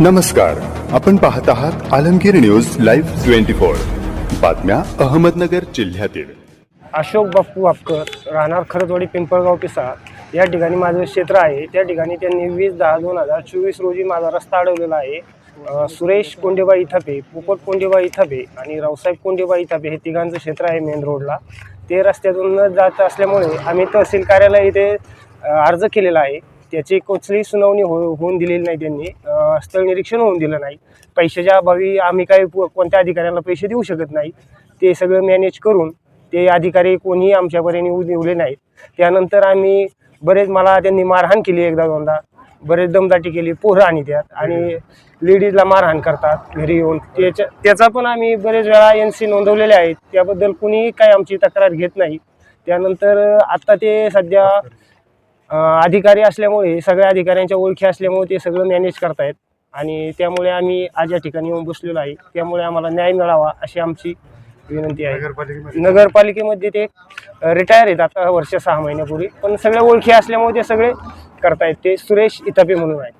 नमस्कार आपण पाहत आहात Alamgir news live twenty four. बातम्या अहमदनगर जिल्ह्यातील. अशोक बाप्पू वापकर राहणार खरजवाडी पिंपळगाव पिसा या ठिकाणी माझं क्षेत्र आहे. त्या ठिकाणी त्यांनी वीस दहा दोन हजार चोवीस रोजी माझा रस्ता अडवलेला आहे. सुरेश कोंडेबाई इथापे पोपट कोंडेबाई इथापे आणि रावसाहेब कोंडेबाई इथापे हे तिघांचं क्षेत्र आहे मेन रोडला ते रस्त्यातून न जात असल्यामुळे आम्ही तहसील कार्यालय इथे अर्ज केलेला आहे. त्याची कुठलीही सुनावणी हो होऊन दिलेली नाही त्यांनी. स्थळ निरीक्षण होऊन दिलं नाही. पैशाच्या अभावी आम्ही काही कोणत्या अधिकाऱ्यांना पैसे देऊ शकत नाही. ते सगळं मॅनेज करून ते अधिकारी कोणीही आमच्यापर्यंत येऊ देवले नाहीत. त्यानंतर आम्ही बरेच मला त्यांनी मारहाण केली एकदा दोनदा. बरेच दमदाटी केली पोरं आणि त्यात. आणि लेडीजला मारहाण करतात घरी येऊन. त्याच्या त्याचा पण आम्ही बरेच वेळा एन सी नोंदवलेले आहेत. त्याबद्दल कुणीही काही आमची तक्रार घेत नाही. त्यानंतर आत्ता ते सध्या अधिकारी असल्यामुळे सगळ्या अधिकाऱ्यांच्या ओळखी असल्यामुळे ते सगळं मॅनेज करतायत. आणि त्यामुळे आम्ही आज या ठिकाणी येऊन बसलेलो आहे. त्यामुळे आम्हाला न्याय मिळावा अशी आमची विनंती आहे. नगरपालिकेमध्ये. ते रिटायर आहेत आता वर्ष सहा महिन्यापूर्वी. पण सगळे ओळखी असल्यामुळे ते सगळे करतायत. ते सुरेश इतापे म्हणून आहेत.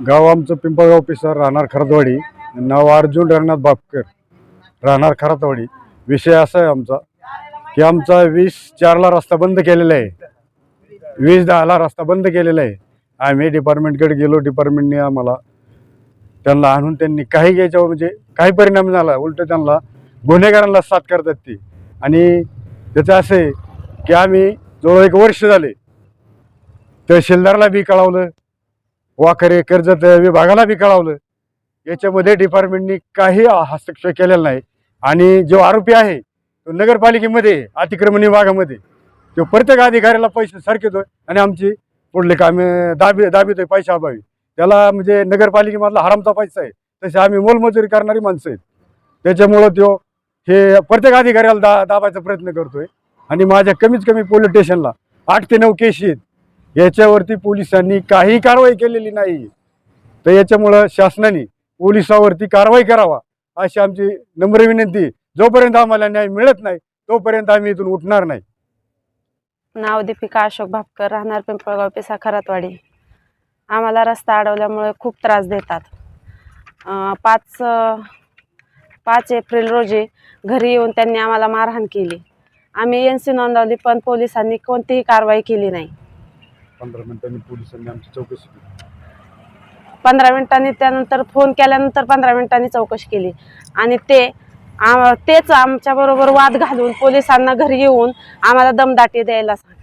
गाव आमचं पिंपळगाव पिसर राहणार खरदवाडी. नाव अर्जुन रंगनाथ बापकर राहणार खरातवाडी विषय असा आहे आमचा की आमचा वीस चारला रस्ता बंद केलेला आहे. वीस दहाला रस्ता बंद केलेला आहे. आम्ही डिपार्टमेंटकडे गेलो डिपार्टमेंटने आम्हाला त्यांना आणून त्यांनी काही घ्यायच्यावर म्हणजे काही परिणाम झाला उलट त्यांना गुन्हेगारांना साथ करतात ती. आणि त्याचं असं आहे की आम्ही जवळ एक वर्ष झाले तहसीलदारला बी कळवलं वाकरे कर्जत विभागाला बी कळवलं. याच्यामध्ये डिपार्टमेंटनी काही हस्तक्षेप केलेला नाही. आणि जो आरोपी आहे तो नगरपालिकेमध्ये अतिक्रमण विभागामध्ये तो प्रत्येक अधिकाऱ्याला पैसे सारखेतोय आणि आमची पुढले कामे दाबी दाबीतोय पैशा अभावी. त्याला म्हणजे नगरपालिकेमधला हरामचा पैसा आहे. तसे आम्ही मोलमजुरी करणारी माणसं आहेत. त्याच्यामुळं तो हे प्रत्येक अधिकाऱ्याला दा दाबायचा प्रयत्न करतोय. आणि माझ्या कमीत कमी पोलीस स्टेशनला आठ ते नऊ केशी आहेत. याच्यावरती पोलिसांनी काही कारवाई केलेली नाही. तर याच्यामुळं शासनाने पोलिसावरती कारवाई करावा अशी आमची नम्र विनंती जोपर्यंत आम्हाला न्याय मिळत नाही तोपर्यंत आम्ही इथून उठणार नाही. नाव दीपिका अशोक भापकर राहणार पिंपळगाव पिसा खरातवाडी. आम्हाला रस्ता अडवल्यामुळे खूप त्रास देतात. पाच पाच एप्रिल रोजी घरी येऊन त्यांनी आम्हाला मारहाण केली. आम्ही एन सी नोंदवली पण पोलिसांनी कोणतीही कारवाई केली नाही. पंधरा मिनिटांनी पोलिसांनी आमची चौकशी केली. पंधरा मिनिटांनी त्यानंतर फोन केल्यानंतर पंधरा मिनिटांनी चौकशी केली. आणि ते तेच आमच्याबरोबर वाद घालून पोलिसांना घरी येऊन आम्हाला दमदाटी द्यायला सांग.